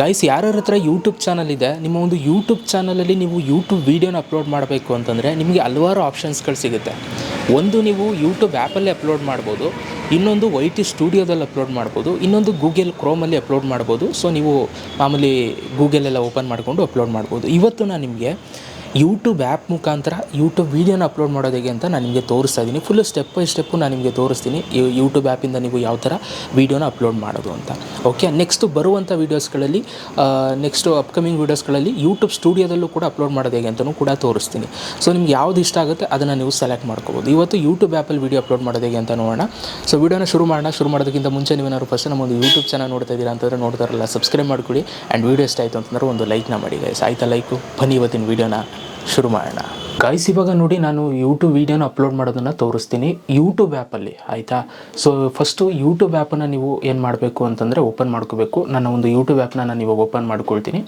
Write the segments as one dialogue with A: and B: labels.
A: Guys ಯಾರ್ಯಾರ ಹತ್ರ YouTube channel ಇದೆ, ನಿಮ್ಮ ಒಂದು ಯೂಟ್ಯೂಬ್ ಚಾನಲಲ್ಲಿ ನೀವು ಯೂಟ್ಯೂಬ್ ವೀಡಿಯೋನ ಅಪ್ಲೋಡ್ ಮಾಡಬೇಕು ಅಂತಂದರೆ ನಿಮಗೆ ಹಲವಾರು ಆಪ್ಷನ್ಸ್ಗಳು ಸಿಗುತ್ತೆ. ಒಂದು ನೀವು ಯೂಟ್ಯೂಬ್ ಆ್ಯಪಲ್ಲೇ ಅಪ್ಲೋಡ್ ಮಾಡ್ಬೋದು, ಇನ್ನೊಂದು ವೈ ಟಿ ಸ್ಟುಡಿಯೋದಲ್ಲಿ ಅಪ್ಲೋಡ್ ಮಾಡ್ಬೋದು, ಇನ್ನೊಂದು ಗೂಗಲ್ ಕ್ರೋಮಲ್ಲಿ ಅಪ್ಲೋಡ್ ಮಾಡ್ಬೋದು. ಸೊ ನೀವು ಮಾಮೂಲಿ ಗೂಗಲೆಲ್ಲ ಓಪನ್ ಮಾಡಿಕೊಂಡು ಅಪ್ಲೋಡ್ ಮಾಡ್ಬೋದು. ಇವತ್ತು ನಾನು ನಿಮಗೆ ಯೂಟ್ಯೂಬ್ ಆ್ಯಪ್ ಮುಖಾಂತರ ಯೂಟ್ಯೂಬ್ ವೀಡಿಯೋನ ಅಪ್ಲೋಡ್ ಮಾಡೋದು ಹೇಗೆ ಅಂತ ನಾನು ನಿಮಗೆ ತೋರಿಸ್ತಾ ಇದ್ದೀನಿ ಫುಲ್ ಸ್ಟೆಪ್ ಬೈ ಸ್ಟೆಪ್ಪು ನಾನು ನಿಮಗೆ ತೋರಿಸ್ತೀನಿ ಯೂಟ್ಯೂಬ್ ಆ್ಯಪಿಂದ ನೀವು ಯಾವ ಥರ ವೀಡಿಯೋನ ಅಪ್ಲೋಡ್ ಮಾಡೋದು ಅಂತ. ಓಕೆ ನೆಕ್ಸ್ಟು ಬರುವಂಥ ವೀಡಿಯೋಸ್ಗಳಲ್ಲಿ ನೆಕ್ಸ್ಟು ಅಪ್ಕಮಿಂಗ್ ವೀಡಿಯೋಸ್ಗಳಲ್ಲಿ ಯೂಟ್ಯೂಬ್ ಸ್ಟುಡಿಯೋದಲ್ಲೂ ಕೂಡ ಅಪ್ಲೋಡ್ ಮಾಡೋದು ಹೇಗೆ ಅಂತಲೂ ಕೂಡ ತೋರಿಸ್ತೀನಿ. ಸೊ ನಿಮ್ಗೆ ಯಾವ್ದು ಇಷ್ಟ ಆಗುತ್ತೆ ಅದನ್ನು ನೀವು ಸೆಲೆಕ್ಟ್ ಮಾಡ್ಕೋಬೋದು. ಇವತ್ತು ಯೂಟ್ಯೂಬ್ ಆ್ಯಪಲ್ಲಿ ವೀಡಿಯೋ ಅಪ್ಲೋಡ್ ಮಾಡೋದು ಹೇಗೆ ಅಂತ ನೋಡೋಣ. ಸೊ ವೀಡಿಯೋನ ಶುರು ಮಾಡೋಣ. ಶುರು ಮಾಡೋದಕ್ಕಿಂತ ಮುಂಚೆ ನೀವೇನಾದ್ರು ಫಸ್ಟ್ ನಮ್ಮ ಒಂದು ಯೂಟ್ಯೂಬ್ ಚಾನಲ್ ನೋಡ್ತಾ ಇದ್ದೀರಾ ಅಂತಂದರೆ ನೋಡ್ತಾರಲ್ಲ ಸಬ್ಸ್ಕ್ರೈಬ್ ಮಾಡ್ಕೊಳ್ಳಿ ಆ್ಯಂಡ್ ವೀಡಿಯೋ ಇಷ್ಟ ಆಯಿತು ಅಂತಂದ್ರೆ ಒಂದು ಲೈಕ್ನ ಮಾಡಿ ಗೈಸ್ ಆಯ್ತಾ ಲೈಕು ಬನ್ನಿ ಇವತ್ತಿನ ವೀಡಿಯೋನ ಶುರು ಮಾಡೋಣ. ಗೈಸ್ ಇವಾಗ ನೋಡಿ ನಾನು ಯೂಟ್ಯೂಬ್ ವೀಡಿಯೋನ ಅಪ್ಲೋಡ್ ಮಾಡೋದನ್ನು ತೋರಿಸ್ತೀನಿ. ಯೂಟ್ಯೂಬ್ ಆ್ಯಪಲ್ಲಿ ಆಯಿತಾ? ಸೊ ಫಸ್ಟು ಯೂಟ್ಯೂಬ್ ಆ್ಯಪನ್ನು ನೀವು ಏನು ಮಾಡಬೇಕು ಅಂತಂದರೆ ಓಪನ್ ಮಾಡ್ಕೋಬೇಕು. ನನ್ನ ಒಂದು ಯೂಟ್ಯೂಬ್ ಆ್ಯಪ್ನ ನಾನು ಇವಾಗ ಓಪನ್ ಮಾಡ್ಕೊಳ್ತೀನಿ.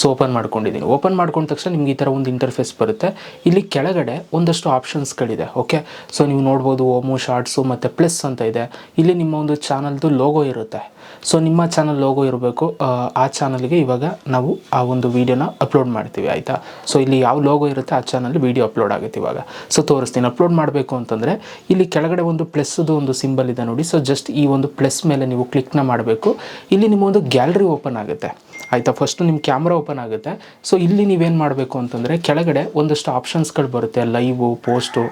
A: ಸೊ ಓಪನ್ ಮಾಡ್ಕೊಂಡಿದ್ದೀನಿ. ಓಪನ್ ಮಾಡ್ಕೊಂಡ ತಕ್ಷಣ ನಿಮ್ಗೆ ಈ ಥರ ಒಂದು ಇಂಟರ್ಫೇಸ್ ಬರುತ್ತೆ. ಇಲ್ಲಿ ಕೆಳಗಡೆ ಒಂದಷ್ಟು ಆಪ್ಷನ್ಸ್ಗಳಿದೆ ಓಕೆ ಸೊ ನೀವು ನೋಡ್ಬೋದು ಓಮು ಶಾರ್ಟ್ಸು ಮತ್ತು ಪ್ಲಸ್ ಅಂತ ಇದೆ. ಇಲ್ಲಿ ನಿಮ್ಮ ಒಂದು ಚಾನಲ್ದು ಲೋಗೋ ಇರುತ್ತೆ. ಸೊ ನಿಮ್ಮ ಚಾನಲ್ ಲೋಗೋ ಇರಬೇಕು. ಆ ಚಾನಲ್ಗೆ ಇವಾಗ ನಾವು ಆ ಒಂದು ವೀಡಿಯೋನ ಅಪ್ಲೋಡ್ ಮಾಡ್ತೀವಿ, ಆಯಿತಾ? ಸೊ ಇಲ್ಲಿ ಯಾವ ಲೋಗೋ ಇರುತ್ತೆ, ಆ ಚಾನಲ್ ವೀಡಿಯೋ ಅಪ್ಲೋಡ್ ಆಗುತ್ತೆ ಇವಾಗ. ಸೊ ತೋರಿಸ್ತೀನಿ. ಅಪ್ಲೋಡ್ ಮಾಡಬೇಕು ಅಂತಂದರೆ, ಇಲ್ಲಿ ಕೆಳಗಡೆ ಒಂದು ಪ್ಲಸ್ದು ಒಂದು ಸಿಂಬಲ್ ಇದೆ ನೋಡಿ. ಸೊ ಜಸ್ಟ್ ಈ ಒಂದು ಪ್ಲಸ್ ಮೇಲೆ ನೀವು ಕ್ಲಿಕ್ನ ಮಾಡಬೇಕು. ಇಲ್ಲಿ ನಿಮ್ಮ ಒಂದು ಗ್ಯಾಲರಿ ಓಪನ್ ಆಗುತ್ತೆ. ಆಯಿತಾ? ಫಸ್ಟು ನಿಮ್ಮ ಕ್ಯಾಮ್ರಾ ಓಪನ್ ಆಗುತ್ತೆ. ಸೊ ಇಲ್ಲಿ ನೀವೇನು ಮಾಡಬೇಕು ಅಂತಂದರೆ, ಕೆಳಗಡೆ ಒಂದಷ್ಟು ಆಪ್ಷನ್ಸ್ಗಳು ಬರುತ್ತೆ. ಲೈವು ಪೋಸ್ಟು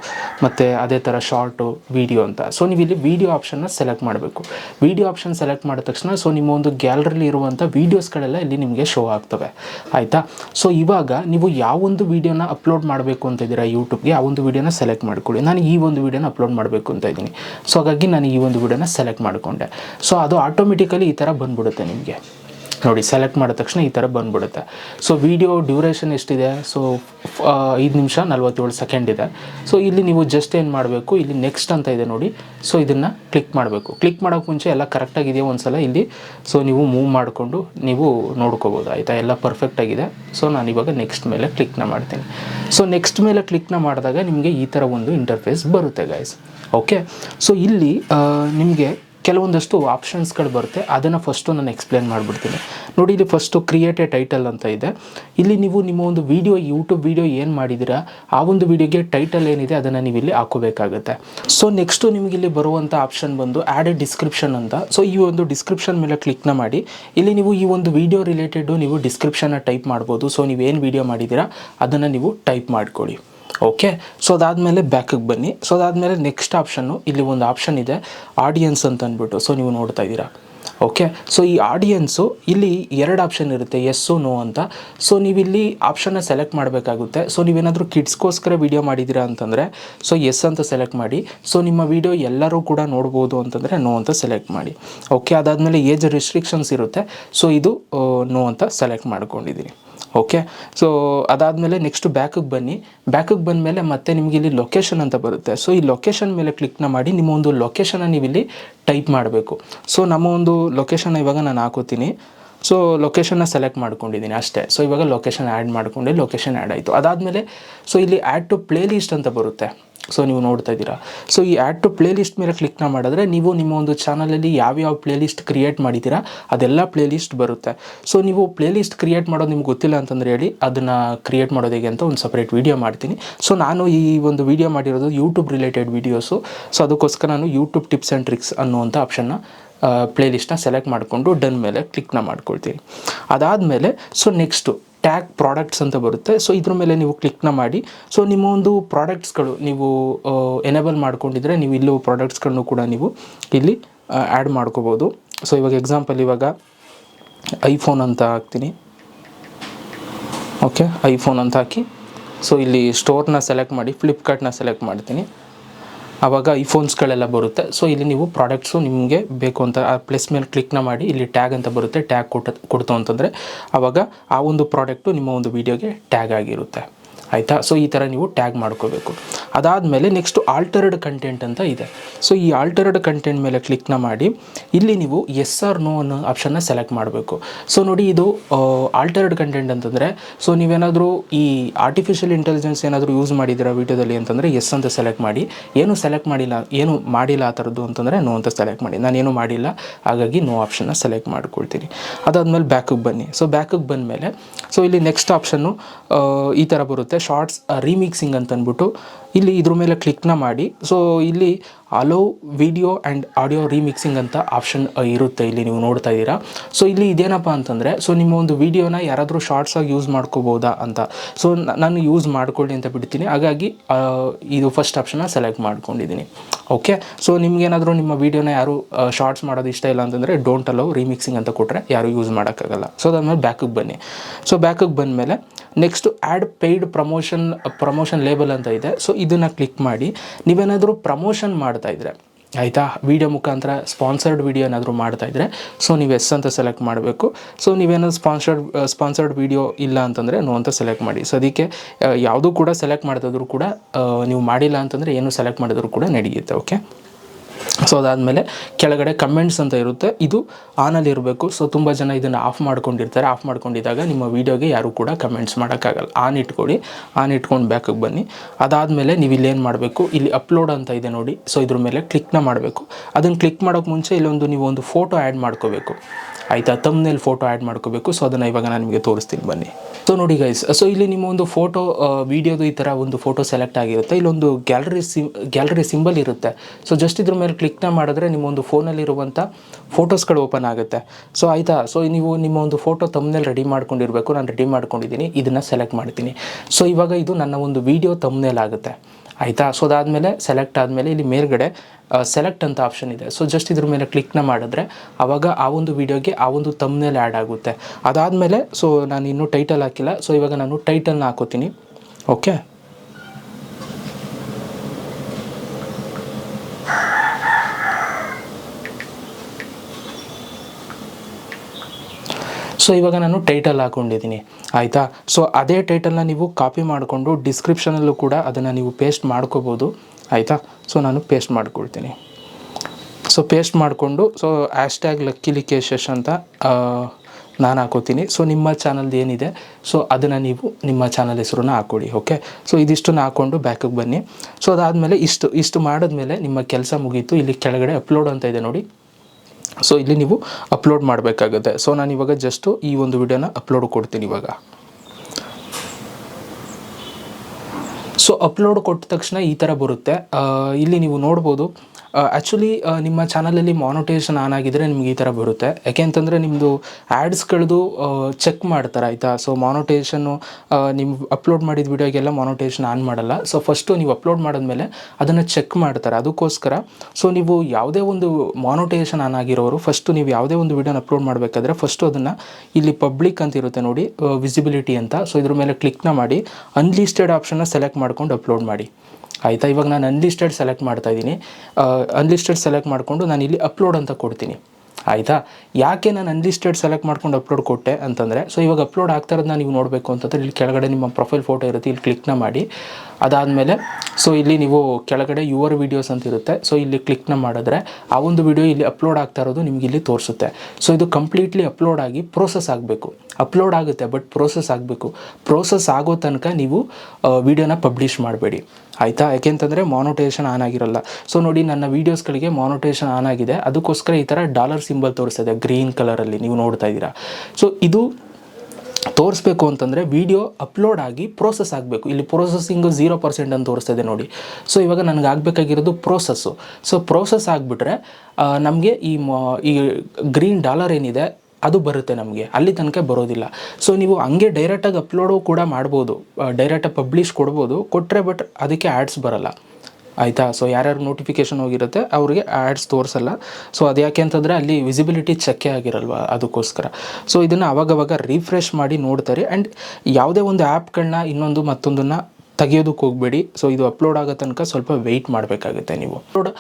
A: ಮತ್ತು ಅದೇ ಥರ ಶಾರ್ಟು ವೀಡಿಯೋ ಅಂತ. ಸೊ ನೀವು ಇಲ್ಲಿ ವೀಡಿಯೋ ಆಪ್ಷನ್ನ ಸೆಲೆಕ್ಟ್ ಮಾಡಬೇಕು. ವೀಡಿಯೋ ಆಪ್ಷನ್ ಸೆಲೆಕ್ಟ್ ಮಾಡಿದ ತಕ್ಷಣ ಸೊ ನಿಮ್ಮ ಒಂದು ಗ್ಯಾಲರಿಲಿ ಇರುವಂಥ ವೀಡಿಯೋಸ್ಗಳೆಲ್ಲ ಇಲ್ಲಿ ನಿಮಗೆ ಶೋ ಆಗ್ತವೆ. ಆಯಿತಾ? ಸೊ ಇವಾಗ ನೀವು ಯಾವೊಂದು ವೀಡಿಯೋನ ಅಪ್ಲೋಡ್ ಮಾಡಬೇಕು ಅಂತ ಇದ್ದೀರಾ ಯೂಟ್ಯೂಬ್ಗೆ ಆ ಒಂದು ವೀಡಿಯೋನ ಸೆಲೆಕ್ಟ್ ಮಾಡ್ಕೊಳ್ಳಿ. ನಾನು ಈ ಒಂದು ವೀಡಿಯೋನ ಅಪ್ಲೋಡ್ ಮಾಡಬೇಕು ಅಂತ ಇದ್ದೀನಿ. ಸೊ ಹಾಗಾಗಿ ನಾನು ಈ ಒಂದು ವೀಡಿಯೋನ ಸೆಲೆಕ್ಟ್ ಮಾಡಿಕೊಂಡೆ. ಸೊ ಅದು ಆಟೋಮೆಟಿಕಲಿ ಈ ಥರ ಬಂದ್ಬಿಡುತ್ತೆ ನಿಮಗೆ. ನೋಡಿ ಸೆಲೆಕ್ಟ್ ಮಾಡಿದ ತಕ್ಷಣ ಈ ಥರ ಬಂದ್ಬಿಡುತ್ತೆ. ಸೊ ವಿಡಿಯೋ ಡ್ಯೂರೇಷನ್ ಎಷ್ಟಿದೆ? ಸೊ ಐದು ನಿಮಿಷ ನಲ್ವತ್ತೇಳು ಸೆಕೆಂಡ್ ಇದೆ. ಸೊ ಇಲ್ಲಿ ನೀವು ಜಸ್ಟ್ ಏನು ಮಾಡಬೇಕು? ಇಲ್ಲಿ ನೆಕ್ಸ್ಟ್ ಅಂತ ಇದೆ ನೋಡಿ. ಸೊ ಇದನ್ನು ಕ್ಲಿಕ್ ಮಾಡಬೇಕು. ಕ್ಲಿಕ್ ಮಾಡೋಕ್ಕೆ ಮುಂಚೆ ಎಲ್ಲ ಕರೆಕ್ಟಾಗಿದೆಯೋ ಒಂದ್ಸಲ? ಇಲ್ಲಿ ಸೊ ನೀವು ಮೂವ್ ಮಾಡಿಕೊಂಡು ನೀವು ನೋಡ್ಕೋಬೋದು. ಆಯಿತಾ? ಎಲ್ಲ ಪರ್ಫೆಕ್ಟ್ ಆಗಿದೆ. ಸೊ ನಾನು ಇವಾಗ ನೆಕ್ಸ್ಟ್ ಮೇಲೆ ಕ್ಲಿಕ್ನ ಮಾಡ್ತೀನಿ. ಸೊ ನೆಕ್ಸ್ಟ್ ಮೇಲೆ ಕ್ಲಿಕ್ನ ಮಾಡಿದಾಗ ನಿಮಗೆ ಈ ಥರ ಒಂದು ಇಂಟರ್ಫೇಸ್ ಬರುತ್ತೆ ಗಾಯ್ಸ್ ಓಕೆ ಸೊ ಇಲ್ಲಿ ನಿಮಗೆ ಕೆಲವೊಂದಷ್ಟು ಆಪ್ಷನ್ಸ್ಗಳು ಬರುತ್ತೆ. ಅದನ್ನು ಫಸ್ಟು ನಾನು ಎಕ್ಸ್ಪ್ಲೇನ್ ಮಾಡಿಬಿಡ್ತೀನಿ. ನೋಡಿ, ಇಲ್ಲಿ ಫಸ್ಟು ಕ್ರಿಯೇಟ್ ಎ ಟೈಟಲ್ ಅಂತ ಇದೆ. ಇಲ್ಲಿ ನೀವು ನಿಮ್ಮ ಒಂದು ವೀಡಿಯೋ ಯೂಟ್ಯೂಬ್ ವೀಡಿಯೋ ಏನು ಮಾಡಿದ್ದೀರಾ ಆ ಒಂದು ವೀಡಿಯೋಗೆ ಟೈಟಲ್ ಏನಿದೆ, ಅದನ್ನು ನೀವು ಇಲ್ಲಿ ಹಾಕೋಬೇಕಾಗುತ್ತೆ. ಸೊ ನೆಕ್ಸ್ಟು ನಿಮಗೆ ಇಲ್ಲಿ ಬರುವಂಥ ಆಪ್ಷನ್ ಬಂದು ಆ್ಯಡ್ ಎ ಡಿಸ್ಕ್ರಿಪ್ಷನ್ ಅಂತ. ಸೊ ಈ ಒಂದು ಡಿಸ್ಕ್ರಿಪ್ಷನ್ ಮೇಲೆ ಕ್ಲಿಕ್ನ ಮಾಡಿ. ಇಲ್ಲಿ ನೀವು ಈ ಒಂದು ವೀಡಿಯೋ ರಿಲೇಟೆಡು ನೀವು ಡಿಸ್ಕ್ರಿಪ್ಷನ್ನ ಟೈಪ್ ಮಾಡ್ಬೋದು. ಸೊ ನೀವೇನು ವೀಡಿಯೋ ಮಾಡಿದ್ದೀರಾ ಅದನ್ನು ನೀವು ಟೈಪ್ ಮಾಡ್ಕೊಳ್ಳಿ. ಓಕೆ ಸೊ ಅದಾದಮೇಲೆ ಬ್ಯಾಕಿಗೆ ಬನ್ನಿ. ಸೊ ಅದಾದಮೇಲೆ ನೆಕ್ಸ್ಟ್ ಆಪ್ಷನ್ನು ಇಲ್ಲಿ ಒಂದು ಆಪ್ಷನ್ ಇದೆ. ಆಡಿಯನ್ಸ್ ಅಂತ ಅಂದ್ಬಿಟ್ಟು. ಸೊ ನೀವು ನೋಡ್ತಾ ಇದ್ದೀರಾ. ಓಕೆ ಸೊ ಈ ಆಡಿಯನ್ಸು ಇಲ್ಲಿ ಎರಡು ಆಪ್ಷನ್ ಇರುತ್ತೆ. ಎಸ್ಸು ನೋ ಅಂತ. ಸೊ ನೀವಿಲ್ಲಿ ಆಪ್ಷನ್ನ ಸೆಲೆಕ್ಟ್ ಮಾಡಬೇಕಾಗುತ್ತೆ. ಸೊ ನೀವೇನಾದರೂ ಕಿಡ್ಸ್ಗೋಸ್ಕರ ವೀಡಿಯೋ ಮಾಡಿದ್ದೀರಾ ಅಂತಂದರೆ ಸೊ ಎಸ್ ಅಂತ ಸೆಲೆಕ್ಟ್ ಮಾಡಿ. ಸೊ ನಿಮ್ಮ ವೀಡಿಯೋ ಎಲ್ಲರೂ ಕೂಡ ನೋಡ್ಬೋದು ಅಂತಂದರೆ ನೋ ಅಂತ ಸೆಲೆಕ್ಟ್ ಮಾಡಿ. ಓಕೆ ಅದಾದಮೇಲೆ ಏಜ್ ರಿಸ್ಟ್ರಿಕ್ಷನ್ಸ್ ಇರುತ್ತೆ. ಸೊ ಇದು ನೋ ಅಂತ ಸೆಲೆಕ್ಟ್ ಮಾಡ್ಕೊಂಡಿದ್ದೀನಿ. ಓಕೆ ಸೊ ಅದಾದಮೇಲೆ ನೆಕ್ಸ್ಟ್ ಬ್ಯಾಕಿಗೆ ಬನ್ನಿ. ಬ್ಯಾಕಿಗೆ ಬಂದಮೇಲೆ ಮತ್ತೆ ನಿಮಗೆ ಇಲ್ಲಿ ಲೊಕೇಶನ್ ಅಂತ ಬರುತ್ತೆ. ಸೊ ಈ ಲೊಕೇಶನ್ ಮೇಲೆ ಕ್ಲಿಕ್ನ ಮಾಡಿ ನಿಮ್ಮ ಒಂದು ಲೊಕೇಶನ್ನ ನೀವು ಇಲ್ಲಿ ಟೈಪ್ ಮಾಡಬೇಕು. ಸೊ ನಮ್ಮ ಒಂದು ಲೊಕೇಶನ್ ಇವಾಗ ನಾನು ಹಾಕೋತೀನಿ. ಸೊ ಲೊಕೇಶನ್ನ ಸೆಲೆಕ್ಟ್ ಮಾಡ್ಕೊಂಡಿದ್ದೀನಿ ಅಷ್ಟೇ. ಸೊ ಇವಾಗ ಲೊಕೇಶನ್ ಆ್ಯಡ್ ಮಾಡ್ಕೊಂಡೆ ಲೊಕೇಶನ್ ಆ್ಯಡ್ ಆಯಿತು. ಅದಾದಮೇಲೆ ಸೊ ಇಲ್ಲಿ ಆ್ಯಡ್ ಟು ಪ್ಲೇ ಲಿಸ್ಟ್ ಅಂತ ಬರುತ್ತೆ. ಸೊ ನೀವು ನೋಡ್ತಾ ಇದ್ದೀರಾ. ಸೊ ಈ ಆ್ಯಡ್ ಟು ಪ್ಲೇ ಲಿಸ್ಟ್ ಮೇಲೆ ಕ್ಲಿಕ್ನ ಮಾಡಿದ್ರೆ ನೀವು ನಿಮ್ಮ ಒಂದು ಚಾನಲಲ್ಲಿ ಯಾವ್ಯಾವ ಪ್ಲೇ ಲಿಸ್ಟ್ ಕ್ರಿಯೇಟ್ ಮಾಡಿದ್ದೀರಾ, ಅದೆಲ್ಲ ಪ್ಲೇ ಲಿಸ್ಟ್ ಬರುತ್ತೆ. ಸೊ ನೀವು ಪ್ಲೇ ಲಿಸ್ಟ್ ಕ್ರಿಯೇಟ್ ಮಾಡೋದು ನಿಮ್ಗೆ ಗೊತ್ತಿಲ್ಲ ಅಂತಂದ್ರೆ ಹೇಳಿ, ಅದನ್ನು ಕ್ರಿಯೇಟ್ ಮಾಡೋದು ಹೇಗೆ ಅಂತ ಒಂದು ಸಪ್ರೇಟ್ ವೀಡಿಯೋ ಮಾಡ್ತೀನಿ. ಸೊ ನಾನು ಈ ಒಂದು ವೀಡಿಯೋ ಮಾಡಿರೋದು ಯೂಟ್ಯೂಬ್ ರಿಲೇಟೆಡ್ ವೀಡಿಯೋಸು ಸೊ ಅದಕ್ಕೋಸ್ಕರ ನಾನು ಯೂಟ್ಯೂಬ್ ಟಿಪ್ಸ್ ಆ್ಯಂಡ್ ಟ್ರಿಕ್ಸ್ ಅನ್ನುವಂಥ ಆಪ್ಷನ್ನ ಪ್ಲೇ ಲಿಸ್ಟ್ನ ಸೆಲೆಕ್ಟ್ ಮಾಡಿಕೊಂಡು ಡನ್ ಮೇಲೆ ಕ್ಲಿಕ್ನ ಮಾಡ್ಕೊಳ್ತೀನಿ. ಅದಾದಮೇಲೆ ಸೊ ನೆಕ್ಸ್ಟು ಟ್ಯಾಗ್ ಪ್ರಾಡಕ್ಟ್ಸ್ ಅಂತ ಬರುತ್ತೆ. ಸೊ ಇದ್ರ ಮೇಲೆ ನೀವು ಕ್ಲಿಕ್ನ ಮಾಡಿ. ಸೊ ನಿಮ್ಮ ಒಂದು ಪ್ರಾಡಕ್ಟ್ಸ್ಗಳು ನೀವು ಎನೇಬಲ್ ಮಾಡ್ಕೊಂಡಿದ್ರೆ ನೀವು ಇಲ್ಲೂ ಪ್ರಾಡಕ್ಟ್ಸ್ಗಳನ್ನು ಕೂಡ ನೀವು ಇಲ್ಲಿ ಆ್ಯಡ್ ಮಾಡ್ಕೋಬೋದು. ಸೊ ಇವಾಗ ಎಕ್ಸಾಂಪಲ್ ಇವಾಗ ಐಫೋನ್ ಅಂತ ಹಾಕ್ತೀನಿ. ಓಕೆ ಐಫೋನ್ ಅಂತ ಹಾಕಿ. ಸೊ ಇಲ್ಲಿ ಸ್ಟೋರ್ನ ಸೆಲೆಕ್ಟ್ ಮಾಡಿ ಫ್ಲಿಪ್ಕಾರ್ಟ್ನ ಸೆಲೆಕ್ಟ್ ಮಾಡ್ತೀನಿ. ಆವಾಗ ಐಫೋನ್ಸ್ಗಳೆಲ್ಲ ಬರುತ್ತೆ. ಸೊ ಇಲ್ಲಿ ನೀವು ಪ್ರಾಡಕ್ಟ್ಸು ನಿಮಗೆ ಬೇಕು ಅಂತ, ಆ ಪ್ಲಸ್ ಮೇಲೆ ಕ್ಲಿಕ್ನ ಮಾಡಿ, ಇಲ್ಲಿ ಟ್ಯಾಗ್ ಅಂತ ಬರುತ್ತೆ. ಟ್ಯಾಗ್ ಕೊಟ್ಟ, ಕೊಡ್ತು ಅಂತಂದರೆ ಆವಾಗ ಆ ಒಂದು ಪ್ರಾಡಕ್ಟು ನಿಮ್ಮ ಒಂದು ವೀಡಿಯೋಗೆ ಟ್ಯಾಗ್ ಆಗಿರುತ್ತೆ. ಆಯಿತಾ? ಸೊ ಈ ಥರ ನೀವು ಟ್ಯಾಗ್ ಮಾಡ್ಕೋಬೇಕು. ಅದಾದಮೇಲೆ ನೆಕ್ಸ್ಟು ಆಲ್ಟರ್ಡ್ ಕಂಟೆಂಟ್ ಅಂತ ಇದೆ. ಸೊ ಈ ಆಲ್ಟರ್ಡ್ ಕಂಟೆಂಟ್ ಮೇಲೆ ಕ್ಲಿಕ್ನ ಮಾಡಿ, ಇಲ್ಲಿ ನೀವು ಎಸ್ ಆರ್ ನೋ ಅನ್ನೋ ಆಪ್ಷನ್ನ ಸೆಲೆಕ್ಟ್ ಮಾಡಬೇಕು. ಸೊ ನೋಡಿ ಇದು ಆಲ್ಟರ್ಡ್ ಕಂಟೆಂಟ್ ಅಂತಂದರೆ ಸೊ ನೀವೇನಾದರೂ ಈ ಆರ್ಟಿಫಿಷಿಯಲ್ ಇಂಟೆಲಿಜೆನ್ಸ್ ಏನಾದರೂ ಯೂಸ್ ಮಾಡಿದ್ದೀರಾ ವೀಡಿಯೋದಲ್ಲಿ ಅಂತಂದರೆ ಎಸ್ ಅಂತ ಸೆಲೆಕ್ಟ್ ಮಾಡಿ. ಏನು ಸೆಲೆಕ್ಟ್ ಮಾಡಿಲ್ಲ, ಏನು ಮಾಡಿಲ್ಲ ಆ ಥರದ್ದು ಅಂತಂದರೆ ನೋ ಅಂತ ಸೆಲೆಕ್ಟ್ ಮಾಡಿ. ನಾನೇನು ಮಾಡಿಲ್ಲ, ಹಾಗಾಗಿ ನೋ ಆಪ್ಷನ್ನ ಸೆಲೆಕ್ಟ್ ಮಾಡ್ಕೊಳ್ತೀನಿ. ಅದಾದಮೇಲೆ ಬ್ಯಾಕಿಗೆ ಬನ್ನಿ. ಸೊ ಬ್ಯಾಕಿಗೆ ಬಂದಮೇಲೆ ಸೊ ಇಲ್ಲಿ ನೆಕ್ಸ್ಟ್ ಆಪ್ಷನ್ನು ಈ ಥರ ಬರುತ್ತೆ. ಶಾರ್ಟ್ಸ್ ರೀಮಿಕ್ಸಿಂಗ್ ಅಂತ ಅಂದ್ಬಿಟ್ಟು ಇಲ್ಲಿ ಇದ್ರ ಮೇಲೆ ಕ್ಲಿಕ್ನ ಮಾಡಿ. ಸೊ ಇಲ್ಲಿ allow video and audio remixing ಅಂತ ಆಪ್ಷನ್ ಇರುತ್ತೆ ಇಲ್ಲಿ ನೀವು ನೋಡ್ತಾ ಇದ್ದೀರಾ. ಸೊ ಇಲ್ಲಿ ಇದೇನಪ್ಪ ಅಂತಂದರೆ ಸೊ ನಿಮ್ಮ ಒಂದು ವಿಡಿಯೋನ ಯಾರಾದರೂ ಶಾರ್ಟ್ಸಾಗಿ ಯೂಸ್ ಮಾಡ್ಕೋಬೋದಾ ಅಂತ. ಸೊ ನಾನು ಯೂಸ್ ಮಾಡ್ಕೊಳ್ಳಿ ಅಂತ ಬಿಡ್ತೀನಿ. ಹಾಗಾಗಿ ಇದು ಫಸ್ಟ್ ಆಪ್ಷನ್ನ ಸೆಲೆಕ್ಟ್ ಮಾಡ್ಕೊಂಡಿದ್ದೀನಿ. ಓಕೆ ಸೊ ನಿಮ್ಗೇನಾದರೂ ನಿಮ್ಮ ವೀಡಿಯೋನ ಯಾರು ಶಾರ್ಟ್ಸ್ ಮಾಡೋದು ಇಷ್ಟ ಇಲ್ಲ ಅಂತಂದರೆ ಡೋಂಟ್ ಅಲೋ ರೀಮಿಕ್ಸಿಂಗ್ ಅಂತ ಕೊಟ್ಟರೆ ಯಾರು ಯೂಸ್ ಮಾಡೋಕ್ಕಾಗಲ್ಲ. ಸೊ ಅದಾದ್ಮೇಲೆ ಬ್ಯಾಕಿಗೆ ಬನ್ನಿ. ಸೊ ಬ್ಯಾಕಿಗೆ ಬಂದಮೇಲೆ next add paid promotion promotion label ಅಂತ ಇದೆ. ಸೊ ಇದನ್ನು ಕ್ಲಿಕ್ ಮಾಡಿ, ನೀವೇನಾದರೂ ಪ್ರಮೋಷನ್ ಮಾಡ್ತಾ ಇದ್ರೆ, ಆಯಿತಾ? ವಿಡಿಯೋ ಮುಖಾಂತರ ಸ್ಪಾನ್ಸರ್ಡ್ ವಿಡಿಯೋ ಏನಾದರೂ ಮಾಡ್ತಾ ಇದ್ರೆ ಸೊ ನೀವು ಎಸ್ ಅಂತ ಸೆಲೆಕ್ಟ್ ಮಾಡಬೇಕು. ಸೊ ನೀವೇನಾದ್ರು ಸ್ಪಾನ್ಸರ್ಡ್ ಸ್ಪಾನ್ಸರ್ಡ್ ವಿಡಿಯೋ ಇಲ್ಲ ಅಂತಂದರೆ ನೋ ಅಂತ ಸೆಲೆಕ್ಟ್ ಮಾಡಿ. ಸೊ ಅದಕ್ಕೆ, ಯಾವುದೂ ಕೂಡ ಸೆಲೆಕ್ಟ್ ಮಾಡಿದ್ರು ಕೂಡ ನೀವು ಮಾಡಿಲ್ಲ ಅಂತಂದರೆ ಏನು ಸೆಲೆಕ್ಟ್ ಮಾಡಿದ್ರು ಕೂಡ ನಡೆಯುತ್ತೆ ಓಕೆ ಸೊ ಅದಾದಮೇಲೆ ಕೆಳಗಡೆ ಕಮೆಂಟ್ಸ್ ಅಂತ ಇರುತ್ತೆ. ಇದು ಆನಲ್ಲಿ ಇರಬೇಕು. ಸೊ ತುಂಬ ಜನ ಇದನ್ನು ಆಫ್ ಮಾಡ್ಕೊಂಡಿರ್ತಾರೆ. ಆಫ್ ಮಾಡ್ಕೊಂಡಿದ್ದಾಗ ನಿಮ್ಮ ವೀಡಿಯೋಗೆ ಯಾರು ಕೂಡ ಕಮೆಂಟ್ಸ್ ಮಾಡೋಕ್ಕಾಗಲ್ಲ. ಆನ್ ಇಟ್ಕೊಳ್ಳಿ. ಆನ್ ಇಟ್ಕೊಂಡು ಬ್ಯಾಕಿಗೆ ಬನ್ನಿ. ಅದಾದಮೇಲೆ ನೀವು ಇಲ್ಲೇನು ಮಾಡಬೇಕು? ಇಲ್ಲಿ ಅಪ್ಲೋಡ್ ಅಂತ ಇದೆ ನೋಡಿ. ಸೊ ಇದ್ರ ಮೇಲೆ ಕ್ಲಿಕ್ನ ಮಾಡಬೇಕು. ಅದನ್ನು ಕ್ಲಿಕ್ ಮಾಡೋಕ್ಕೆ ಮುಂಚೆ ಇಲ್ಲೊಂದು ನೀವು ಒಂದು ಫೋಟೋ ಆ್ಯಡ್ ಮಾಡ್ಕೋಬೇಕು. ಆಯಿತಾ? ತಮ್ಮನೇಲಿ ಫೋಟೋ ಆ್ಯಡ್ ಮಾಡ್ಕೋಬೇಕು. ಸೊ ಅದನ್ನು ಇವಾಗ ನಾನು ನಿಮಗೆ ತೋರಿಸ್ತೀನಿ. ಬನ್ನಿ. ಸೊ ನೋಡಿ ಗೈಸ್ ಸೊ ಇಲ್ಲಿ ನಿಮ್ಮ ಒಂದು ಫೋಟೋ ವೀಡಿಯೋದು ಈ ಥರ ಒಂದು ಫೋಟೋ ಸೆಲೆಕ್ಟ್ ಆಗಿರುತ್ತೆ. ಇಲ್ಲೊಂದು ಗ್ಯಾಲರಿ ಸಿ ಗ್ಯಾಲರಿ ಸಿಂಬಲ್ ಇರುತ್ತೆ. ಸೊ ಜಸ್ಟ್ ಇದ್ರ ಮೇಲೆ ಕ್ಲಿಕ್ನ ಮಾಡಿದ್ರೆ ನಿಮ್ಮ ಒಂದು ಫೋನಲ್ಲಿರುವಂಥ ಫೋಟೋಸ್ಗಳು ಓಪನ್ ಆಗುತ್ತೆ. ಸೊ ಆಯಿತಾ? ಸೊ ನೀವು ನಿಮ್ಮ ಒಂದು ಫೋಟೋ ತಮ್ಮನೇಲಿ ರೆಡಿ ಮಾಡ್ಕೊಂಡಿರಬೇಕು. ನಾನು ರೆಡಿ ಮಾಡ್ಕೊಂಡಿದ್ದೀನಿ. ಇದನ್ನು ಸೆಲೆಕ್ಟ್ ಮಾಡ್ತೀನಿ. ಸೊ ಇವಾಗ ಇದು ನನ್ನ ಒಂದು ವೀಡಿಯೋ ತಮ್ಮನೇಲ್ ಆಗುತ್ತೆ. ಆಯಿತಾ? ಸೊ ಅದಾದಮೇಲೆ ಸೆಲೆಕ್ಟ್ ಆದಮೇಲೆ ಇಲ್ಲಿ ಮೇಲ್ಗಡೆ ಸೆಲೆಕ್ಟ್ ಅಂತ ಆಪ್ಷನ್ ಇದೆ. ಸೊ ಜಸ್ಟ್ ಇದ್ರ ಮೇಲೆ ಕ್ಲಿಕ್ನ ಮಾಡಿದ್ರೆ ಆವಾಗ ಆ ಒಂದು ವೀಡಿಯೋಗೆ ಆ ಒಂದು ತಮ್ಮನೇಲಿ ಆ್ಯಡ್ ಆಗುತ್ತೆ. ಅದಾದಮೇಲೆ ಸೊ ನಾನು ಇನ್ನೂ ಟೈಟಲ್ ಹಾಕಿಲ್ಲ. ಸೊ ಇವಾಗ ನಾನು ಟೈಟಲ್ನ ಹಾಕೋತೀನಿ. ಓಕೆ ಸೊ ಇವಾಗ ನಾನು ಟೈಟಲ್ ಹಾಕೊಂಡಿದ್ದೀನಿ. ಆಯಿತಾ? ಸೊ ಅದೇ ಟೈಟಲ್ನ ನೀವು ಕಾಪಿ ಮಾಡಿಕೊಂಡು ಡಿಸ್ಕ್ರಿಪ್ಷನಲ್ಲೂ ಕೂಡ ಅದನ್ನು ನೀವು ಪೇಸ್ಟ್ ಮಾಡ್ಕೋಬೋದು. ಆಯಿತಾ? ಸೊ ನಾನು ಪೇಸ್ಟ್ ಮಾಡ್ಕೊಳ್ತೀನಿ. ಸೊ ಪೇಸ್ಟ್ ಮಾಡಿಕೊಂಡು ಸೊ ಹ್ಯಾಶ್ಟ್ಯಾಗ್ ಲಕ್ಕಿ ಲಿಕೇಶಸ್ ಅಂತ ನಾನು ಹಾಕೋತೀನಿ. ಸೊ ನಿಮ್ಮ ಚಾನಲ್ದು ಏನಿದೆ ಸೊ ಅದನ್ನು ನೀವು ನಿಮ್ಮ ಚಾನಲ್ ಹೆಸರನ್ನ ಹಾಕೊಳ್ಳಿ ಓಕೆ ಸೊ ಇದಿಷ್ಟನ್ನು ಹಾಕ್ಕೊಂಡು ಬ್ಯಾಕಿಗೆ ಬನ್ನಿ. ಸೊ ಅದಾದಮೇಲೆ ಇಷ್ಟು ಇಷ್ಟು ಮಾಡಿದ್ಮೇಲೆ ನಿಮ್ಮ ಕೆಲಸ ಮುಗೀತು. ಇಲ್ಲಿ ಕೆಳಗಡೆ ಅಪ್ಲೋಡ್ ಅಂತ ಇದೆ ನೋಡಿ. ಸೊ ಇಲ್ಲಿ ನೀವು ಅಪ್ಲೋಡ್ ಮಾಡಬೇಕಾಗುತ್ತೆ. ಸೊ ನಾನು ಇವಾಗ ಜಸ್ಟು ಈ ಒಂದು ವಿಡಿಯೋನ ಅಪ್ಲೋಡ್ ಕೊಡ್ತೀನಿ ಇವಾಗ. ಸೊ ಅಪ್ಲೋಡ್ ಕೊಟ್ಟ ತಕ್ಷಣ ಈ ಥರ ಬರುತ್ತೆ. ಇಲ್ಲಿ ನೀವು ನೋಡ್ಬೋದು ಆ್ಯಕ್ಚುಲಿ ನಿಮ್ಮ ಚಾನಲಲ್ಲಿ ಮಾನಿಟೇಷನ್ ಆನ್ ಆಗಿದ್ರೆ ನಿಮ್ಗೆ ಈ ಥರ ಬರುತ್ತೆ. ಯಾಕೆ ಅಂತಂದರೆ ನಿಮ್ಮದು ಆ್ಯಡ್ಸ್ಗಳದ್ದು ಚೆಕ್ ಮಾಡ್ತಾರೆ, ಆಯಿತಾ? ಸೊ ಮಾನಿಟೇಷನ್ನು ನಿಮ್ಮ ಅಪ್ಲೋಡ್ ಮಾಡಿದ ವೀಡಿಯೋಗೆಲ್ಲ ಮಾನಿಟೇಷನ್ ಆನ್ ಮಾಡಲ್ಲ. ಸೊ ಫಸ್ಟು ನೀವು ಅಪ್ಲೋಡ್ ಮಾಡಿದ್ಮೇಲೆ ಅದನ್ನು ಚೆಕ್ ಮಾಡ್ತಾರೆ. ಅದಕ್ಕೋಸ್ಕರ ಸೊ ನೀವು ಯಾವುದೇ ಒಂದು ಮಾನಿಟೇಷನ್ ಆನ್ ಆಗಿರೋರು ಫಸ್ಟು ನೀವು ಯಾವುದೇ ಒಂದು ವಿಡಿಯೋನ ಅಪ್ಲೋಡ್ ಮಾಡಬೇಕಾದ್ರೆ ಫಸ್ಟು ಅದನ್ನು ಇಲ್ಲಿ ಪಬ್ಲಿಕ್ ಅಂತ ಇರುತ್ತೆ ನೋಡಿ ವಿಸಿಬಿಲಿಟಿ ಅಂತ. ಸೊ ಇದ್ರ ಮೇಲೆ ಕ್ಲಿಕ್ನ ಮಾಡಿ ಅನ್ಲಿಸ್ಟೆಡ್ ಆಪ್ಷನ್ನ ಸೆಲೆಕ್ಟ್ ಮಾಡ್ಕೊಂಡು ಅಪ್ಲೋಡ್ ಮಾಡಿ. ಆಯಿತಾ? ಇವಾಗ ನಾನು ಅನ್ಲಿಸ್ಟೆಡ್ ಸೆಲೆಕ್ಟ್ ಮಾಡ್ತಾ ಇದ್ದೀನಿ. ಅನ್ಲಿಸ್ಟೆಡ್ ಸೆಲೆಕ್ಟ್ ಮಾಡಿಕೊಂಡು ನಾನು ಇಲ್ಲಿ ಅಪ್ಲೋಡ್ ಅಂತ ಕೊಡ್ತೀನಿ. ಆಯಿತಾ? ಯಾಕೆ ನಾನು ಅನ್ಲಿಸ್ಟೆಡ್ ಸೆಲೆಕ್ಟ್ ಮಾಡ್ಕೊಂಡು ಅಪ್ಲೋಡ್ ಕೊಟ್ಟೆ ಅಂತಂದರೆ ಸೊ ಇವಾಗ ಅಪ್ಲೋಡ್ ಆಗ್ತಾ ಇರೋದನ್ನ ನೀವು ನೋಡಬೇಕು ಅಂತಂದರೆ ಇಲ್ಲಿ ಕೆಳಗಡೆ ನಿಮ್ಮ ಪ್ರೊಫೈಲ್ ಫೋಟೋ ಇರುತ್ತೆ, ಇಲ್ಲಿ ಕ್ಲಿಕ್ನ ಮಾಡಿ. ಅದಾದಮೇಲೆ ಸೊ ಇಲ್ಲಿ ನೀವು ಕೆಳಗಡೆ ಯುವರ್ ವೀಡಿಯೋಸ್ ಅಂತ ಇರುತ್ತೆ ಸೊ ಇಲ್ಲಿ ಕ್ಲಿಕ್ನ ಮಾಡಿದ್ರೆ ಆ ಒಂದು ವಿಡಿಯೋ ಇಲ್ಲಿ ಅಪ್ಲೋಡ್ ಆಗ್ತಾ ಇರೋದು ನಿಮ್ಗೆ ಇಲ್ಲಿ ತೋರಿಸುತ್ತೆ. ಸೊ ಇದು ಕಂಪ್ಲೀಟ್ಲಿ ಅಪ್ಲೋಡ್ ಆಗಿ ಪ್ರೋಸೆಸ್ ಆಗಬೇಕು. ಅಪ್ಲೋಡ್ ಆಗುತ್ತೆ ಬಟ್ ಪ್ರೋಸೆಸ್ ಆಗಬೇಕು. ಪ್ರೋಸೆಸ್ ಆಗೋ ತನಕ ನೀವು ವಿಡಿಯೋನ ಪಬ್ಲಿಷ್ ಮಾಡಬೇಡಿ. ಆಯಿತಾ? ಯಾಕೆಂತಂದರೆ ಮಾನಿಟೇಷನ್ ಆನ್ ಆಗಿರಲ್ಲ. ಸೊ ನೋಡಿ, ನನ್ನ ವೀಡಿಯೋಸ್ಗಳಿಗೆ ಮಾನಿಟೇಷನ್ ಆನ್ ಆಗಿದೆ. ಅದಕ್ಕೋಸ್ಕರ ಈ ಥರ ಡಾಲರ್ ಸಿಂಬಲ್ ತೋರಿಸ್ತದೆ ಗ್ರೀನ್ ಕಲರಲ್ಲಿ ನೀವು ನೋಡ್ತಾ ಇದ್ದೀರಾ. ಸೊ ಇದು ತೋರಿಸ್ಬೇಕು ಅಂತಂದರೆ ವಿಡಿಯೋ ಅಪ್ಲೋಡ್ ಆಗಿ ಪ್ರೋಸೆಸ್ ಆಗಬೇಕು. ಇಲ್ಲಿ ಪ್ರೋಸೆಸಿಂಗ್ ಝೀರೋ ಪರ್ಸೆಂಟ್ ಅಂತ ತೋರಿಸ್ತದೆ ನೋಡಿ. ಸೊ ಇವಾಗ ನನಗೆ ಆಗಬೇಕಾಗಿರೋದು ಪ್ರೋಸೆಸ್ಸು ಸೊ ಪ್ರೋಸೆಸ್ ಆಗಿಬಿಟ್ರೆ ನಮಗೆ ಈ ಈ ಗ್ರೀನ್ ಡಾಲರ್ ಏನಿದೆ ಅದು ಬರುತ್ತೆ ನಮಗೆ. ಅಲ್ಲಿ ತನಕ ಬರೋದಿಲ್ಲ. ಸೊ ನೀವು ಹಂಗೆ ಡೈರೆಕ್ಟಾಗಿ ಅಪ್ಲೋಡು ಕೂಡ ಮಾಡ್ಬೋದು. ಡೈರೆಕ್ಟಾಗಿ ಪಬ್ಲಿಷ್ ಕೊಡ್ಬೋದು. ಕೊಟ್ಟರೆ ಬಟ್ ಅದಕ್ಕೆ ಆ್ಯಡ್ಸ್ ಬರಲ್ಲ. ಆಯಿತಾ? ಸೊ ಯಾರ್ಯಾರು ನೋಟಿಫಿಕೇಷನ್ ಹೋಗಿರುತ್ತೆ, ಅವ್ರಿಗೆ ಆ್ಯಡ್ಸ್ ತೋರಿಸಲ್ಲ. ಸೊ ಅದು ಯಾಕೆ ಅಂತಂದರೆ ಅಲ್ಲಿ ವಿಸಿಬಿಲಿಟಿ ಚೆಕ್ಕೇ ಆಗಿರಲ್ವ ಅದಕ್ಕೋಸ್ಕರ. ಸೊ ಇದನ್ನು ಅವಾಗವಾಗ ರಿಫ್ರೆಶ್ ಮಾಡಿ ನೋಡ್ತಾರೆ. ಆ್ಯಂಡ್ ಯಾವುದೇ ಒಂದು ಆ್ಯಪ್ಗಳನ್ನ ಇನ್ನೊಂದು ಮತ್ತೊಂದನ್ನು ತೆಗಿಯೋದಕ್ಕೆ ಹೋಗಬೇಡಿ. ಸೊ ಇದು ಅಪ್ಲೋಡ್ ಆಗೋ ತನಕ ಸ್ವಲ್ಪ ವೆಯ್ಟ್ ಮಾಡಬೇಕಾಗುತ್ತೆ ನೀವು. ಅಪ್ಲೋಡ್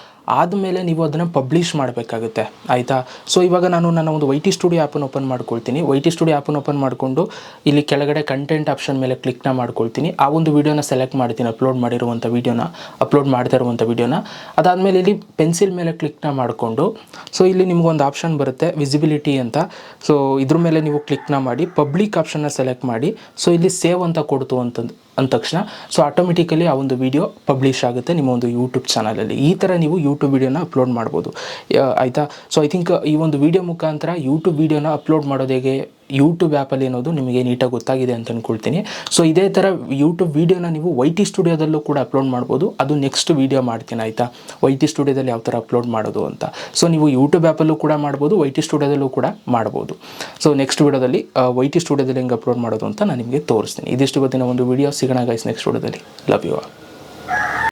A: ಆದಮೇಲೆ ನೀವು ಅದನ್ನು ಪಬ್ಲಿಷ್ ಮಾಡಬೇಕಾಗುತ್ತೆ. ಆಯಿತಾ? ಸೊ ಇವಾಗ ನಾನು ನನ್ನ ಒಂದು ವೈ ಟಿ ಸ್ಟುಡಿಯೋ ಆ್ಯಪನ್ನು ಓಪನ್ ಮಾಡ್ಕೊಳ್ತೀನಿ. ವೈ ಟಿ ಸ್ಟುಡಿಯೋ ಆ್ಯಪನ್ನು ಓಪನ್ ಮಾಡಿಕೊಂಡು ಇಲ್ಲಿ ಕೆಳಗಡೆ ಕಂಟೆಂಟ್ ಆಪ್ಷನ್ ಮೇಲೆ ಕ್ಲಿಕ್ನ ಮಾಡ್ಕೊಳ್ತೀನಿ. ಆ ಒಂದು ವೀಡಿಯೋನ ಸೆಲೆಕ್ಟ್ ಮಾಡ್ತೀನಿ ಅಪ್ಲೋಡ್ ಮಾಡಿರುವಂಥ ವೀಡಿಯೋನ ಅಪ್ಲೋಡ್ ಮಾಡ್ತಾ ಇರುವಂಥ ವೀಡಿಯೋನ ಅದಾದಮೇಲೆ ಇಲ್ಲಿ ಪೆನ್ಸಿಲ್ ಮೇಲೆ ಕ್ಲಿಕ್ನ ಮಾಡಿಕೊಂಡು ಸೊ ಇಲ್ಲಿ ನಿಮಗೊಂದು ಆಪ್ಷನ್ ಬರುತ್ತೆ ವಿಸಿಬಿಲಿಟಿ ಅಂತ. ಸೊ ಇದ್ರ ಮೇಲೆ ನೀವು ಕ್ಲಿಕ್ನ ಮಾಡಿ ಪಬ್ಲಿಕ್ ಆಪ್ಷನ್ನ ಸೆಲೆಕ್ಟ್ ಮಾಡಿ. ಸೊ ಇಲ್ಲಿ ಸೇವ್ ಅಂತ ಕೊಡ್ತು ಅಂತಂದು ಅಂದ ತಕ್ಷಣ. ಸೊ ಆಟೋಮೆಟಿಕಲಿ ಆ ಒಂದು ವಿಡಿಯೋ ಪಬ್ಲಿಷ್ ಆಗುತ್ತೆ ನಿಮ್ಮ ಒಂದು ಯೂಟ್ಯೂಬ್ ಚಾನಲಲ್ಲಿ ಈ ಥರ ನೀವು ಯೂಟ್ಯೂಬ್ ವೀಡಿಯೋನ ಅಪ್ಲೋಡ್ ಮಾಡ್ಬೋದು. ಆಯಿತಾ? ಸೊ ಐ ಥಿಂಕ್ ಈ ಒಂದು ವಿಡಿಯೋ ಮುಖಾಂತರ ಯೂಟ್ಯೂಬ್ ವೀಡಿಯೋನ ಅಪ್ಲೋಡ್ ಮಾಡೋದು ಹೇಗೆ? ಯೂಟ್ಯೂಬ್ ಆ್ಯಪಲ್ಲಿ ಅನ್ನೋದು ನಿಮಗೆ ನೀಟಾಗಿ ಗೊತ್ತಾಗಿದೆ ಅಂತ ಅಂದ್ಕೊಳ್ತೀನಿ ಸೊ ಇದೇ ಥರ ಯೂಟ್ಯೂಬ್ ವೀಡಿಯೋನ ನೀವು ವೈ ಟಿ ಸ್ಟುಡಿಯೋದಲ್ಲೂ ಕೂಡ ಅಪ್ಲೋಡ್ ಮಾಡ್ಬೋದು. ಅದು ನೆಕ್ಸ್ಟ್ ವೀಡಿಯೋ ಮಾಡ್ತೀನಿ, ಆಯಿತಾ? ವೈ ಟಿ ಸ್ಟುಡಿಯೋದಲ್ಲಿ ಯಾವ ಥರ ಅಪ್ಲೋಡ್ ಮಾಡೋದು ಅಂತ. ಸೊ ನೀವು ಯೂಟ್ಯೂಬ್ ಆ್ಯಪಲ್ಲೂ ಕೂಡ ಮಾಡ್ಬೋದು ವೈ ಟಿ ಸ್ಟುಡಿಯೋದಲ್ಲೂ ಕೂಡ ಮಾಡ್ಬೋದು. ಸೊ ನೆಕ್ಸ್ಟ್ ವೀಡಿಯೋದಲ್ಲಿ ವೈ ಟಿ ಸ್ಟುಡಿಯೋದಲ್ಲಿ ಹೆಂಗೆ ಅಪ್ಲೋಡ್ ಮಾಡೋದು ಅಂತ ನಾನು ನಿಮಗೆ ತೋರಿಸ್ತೀನಿ. ಇದಿಷ್ಟು ಗೊತ್ತಿನ ಒಂದು ವೀಡಿಯೋ ಸಿಗೋಣ ಗೈಸ್ ನೆಕ್ಸ್ಟ್ ವೀಡಿಯೋದಲ್ಲಿ ಲವ್ ಯು